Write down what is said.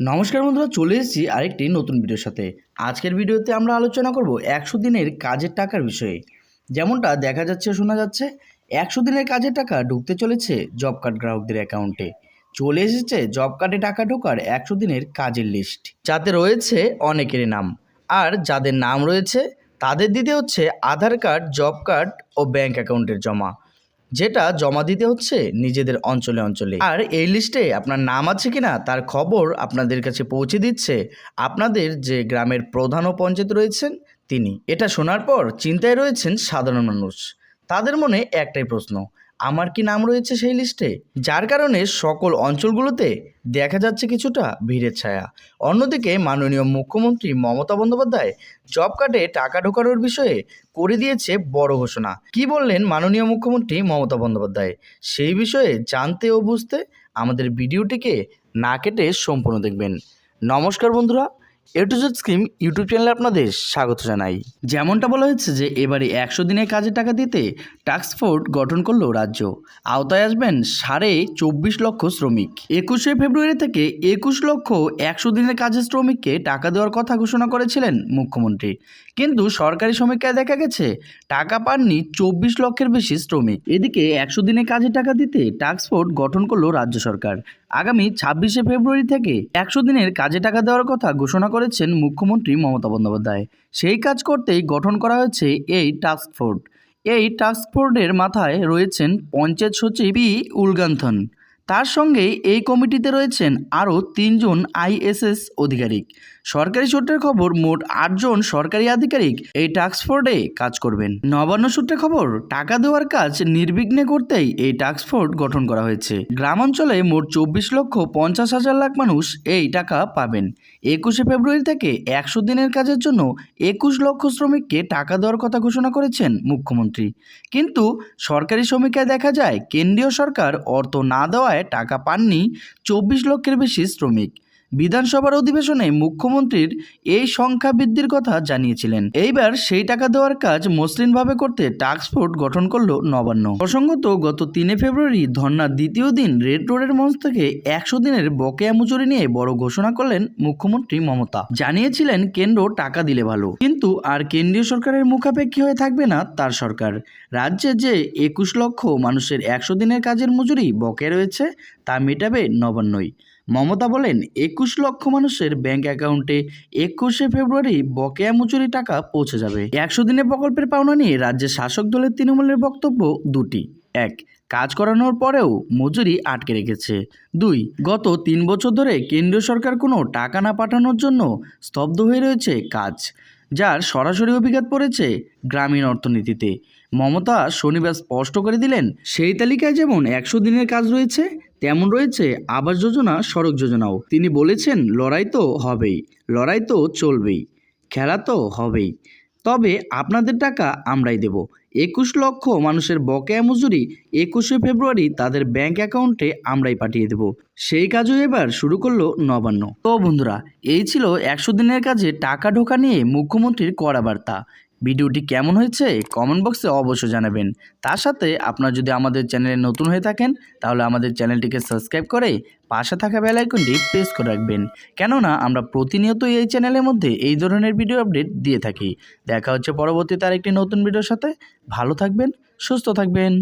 নমস্কার বন্ধুরা, চলে এসেছি আরেকটি নতুন ভিডিওর সাথে। আজকের ভিডিওতে আমরা আলোচনা করব একশো দিনের কাজের টাকার বিষয়ে। যেমনটা দেখা যাচ্ছে, শোনা যাচ্ছে, একশো দিনের কাজের টাকা ঢুকতে চলেছে জব কার্ড গ্রাহকদের অ্যাকাউন্টে চলে এসেছে জব কার্ডে টাকা ঢোকার একশো দিনের কাজের লিস্ট যাতে রয়েছে অনেকেরই নাম। আর যাদের নাম রয়েছে, তাদের দিতে হচ্ছে আধার কার্ড, জব কার্ড ও ব্যাংক অ্যাকাউন্টের জমা। যেটা জমা দিতে হচ্ছে নিজেদের অঞ্চলে অঞ্চলে। আর এই লিস্টে আপনার নাম আছে কিনা, তার খবর আপনাদের কাছে পৌঁছে দিচ্ছে আপনাদের যে গ্রামের প্রধান ও পঞ্চায়েত রয়েছেন তিনি। এটা শোনার পর চিন্তায় রয়েছেন সাধারণ মানুষ। তাদের মনে একটাই প্রশ্ন আমার কি নাম রয়েছে সেই লিস্টে? যার কারণে সকল অঞ্চলগুলোতে দেখা যাচ্ছে কিছুটা ভিড়ের ছায়া। অন্যদিকে মাননীয় মুখ্যমন্ত্রী মমতা বন্দ্যোপাধ্যায় জব কার্ডে টাকা ঢোকানোর বিষয়ে করে দিয়েছে বড় ঘোষণা। কি বললেন মাননীয় মুখ্যমন্ত্রী মমতা বন্দ্যোপাধ্যায়? সেই বিষয়ে জানতে ও বুঝতে আমাদের ভিডিওটিকে না কেটে সম্পূর্ণ দেখবেন। নমস্কার বন্ধুরা এ টু স্কিম ইউটিউব চ্যানেলে আপনাদের স্বাগত জানাই। যেমনটা বলা হয়েছে যে, এবারে একশো দিনের কাজের টাকা দিতে টাস্ক গঠন করল রাজ্য। আওতায় আসবেন সাড়ে চব্বিশ লক্ষ শ্রমিক। একুশে ফেব্রুয়ারি থেকে একুশ লক্ষ একশো দিনের কাজের শ্রমিককে টাকা দেওয়ার কথা ঘোষণা করেছিলেন মুখ্যমন্ত্রী। কিন্তু সরকারি সমীক্ষায় দেখা গেছে, টাকা পাননি চব্বিশ লক্ষের বেশি শ্রমিক। এদিকে একশো দিনের কাজের টাকা দিতে টাস্ক গঠন করল রাজ্য সরকার। আগামী ছাব্বিশে ফেব্রুয়ারি থেকে একশো দিনের কাজে টাকা দেওয়ার কথা ঘোষণা করেছেন মুখ্যমন্ত্রী মমতা বন্দ্যোপাধ্যায়। সেই কাজ করতেই গঠন করা হয়েছে এই টাস্ক ফোর্স। এই টাস্ক ফোর্সের মাথায় রয়েছেন পঞ্চায়েত সচিব পি উলগান্থন। তার সঙ্গে এই কমিটিতে রয়েছেন আরও তিনজন আইএসএস আধিকারিক। সরকারি সূত্রের খবর মোট আটজন সরকারি আধিকারিক এই টাস্ক ফোর্সে কাজ করবেন। নবান্ন সূত্রে খবর, টাকা দেওয়ার কাজ নির্বিঘ্নে করতেই এই টাস্ক ফোর্স গঠন করা হয়েছে। গ্রামাঞ্চলে মোট চব্বিশ লক্ষ পঞ্চাশ হাজার লাখ মানুষ এই টাকা পাবেন। একুশে ফেব্রুয়ারি থেকে একশো দিনের কাজের জন্য একুশ লক্ষ শ্রমিককে টাকা দেওয়ার কথা ঘোষণা করেছেন মুখ্যমন্ত্রী। কিন্তু সরকারি সমীক্ষায় দেখা যায়, কেন্দ্রীয় সরকার অর্থ না দেওয়ায় টাকা পাননি চব্বিশ লক্ষের বেশি শ্রমিক। বিধানসভার অধিবেশনে মুখ্যমন্ত্রীর এই সংখ্যা বৃদ্ধির কথা জানিয়েছিলেন। এইবার সেই টাকা দেওয়ার কাজ মসৃণভাবে করতে টাস্ক ফোর্স গঠন করল নবান্ন। প্রসঙ্গত, গত তিনে ফেব্রুয়ারি ধর্নার দ্বিতীয় দিন রেড রোডের মঞ্চ থেকে একশো দিনের বকেয়া মজুরি নিয়ে বড় ঘোষণা করলেন মুখ্যমন্ত্রী মমতা। জানিয়েছিলেন, কেন্দ্র টাকা দিলে ভালো। কিন্তু আর কেন্দ্রীয় সরকারের মুখাপেক্ষী হয়ে থাকবে না তার সরকার। রাজ্যে যে একুশ লক্ষ মানুষের একশো দিনের কাজের মজুরি বকেয়া রয়েছে, তা মেটাবে নবান্নই। মমতা বলেন, একুশ লক্ষ মানুষের ব্যাংক অ্যাকাউন্টে একুশে ফেব্রুয়ারি বকেয়া মজুরি টাকা পৌঁছে যাবে। একশো দিনের প্রকল্পের পাওনা নিয়ে রাজ্যের শাসক দলের তৃণমূলের বক্তব্য দুটি। এক, কাজ করানোর পরেও মজুরি আটকে রেখেছে। দুই, গত তিন বছর ধরে কেন্দ্রীয় সরকার কোনো টাকা না পাঠানোর জন্য স্তব্ধ হয়ে রয়েছে কাজ, যার সরাসরি অভিঘাত পড়েছে গ্রামীণ অর্থনীতিতে। মমতা শনিবার স্পষ্ট করে দিলেন, সেই তালিকায় যেমন একশো দিনের কাজ রয়েছে তেমন রয়েছে আবাস যোজনা, সড়ক যোজনাও। তিনি বলেছেন, লড়াই তো হবেই, লড়াই তো চলবেই, খেলা তো হবেই। তবে আপনাদের টাকা আমরাই দেব। একুশ লক্ষ মানুষের বকেয়া মজুরি একুশে ফেব্রুয়ারি তাদের ব্যাংক অ্যাকাউন্টে আমরাই পাঠিয়ে দেব। সেই কাজও এবার শুরু করল নবান্ন। তো বন্ধুরা, এই ছিল একশো দিনের কাজে টাকা ঢোকা নিয়ে মুখ্যমন্ত্রীর কড়া বার্তা। ভিডিওটি কেমন হয়েছে কমেন্ট বক্সে অবশ্যই জানাবেন। তার সাথে আপনারা যদি আমাদের চ্যানেলে নতুন হয়ে থাকেন, তাহলে আমাদের চ্যানেলটিকে সাবস্ক্রাইব করে পাশে থাকা বেল আইকনটি প্রেস করে রাখবেন। কেননা আমরা প্রতিনিয়ত এই চ্যানেলের মধ্যে এই ধরনের ভিডিও আপডেট দিয়ে থাকি। দেখা হচ্ছে পরবর্তীতে আরেকটি নতুন ভিডিওর সাথে। ভালো থাকবেন, সুস্থ থাকবেন।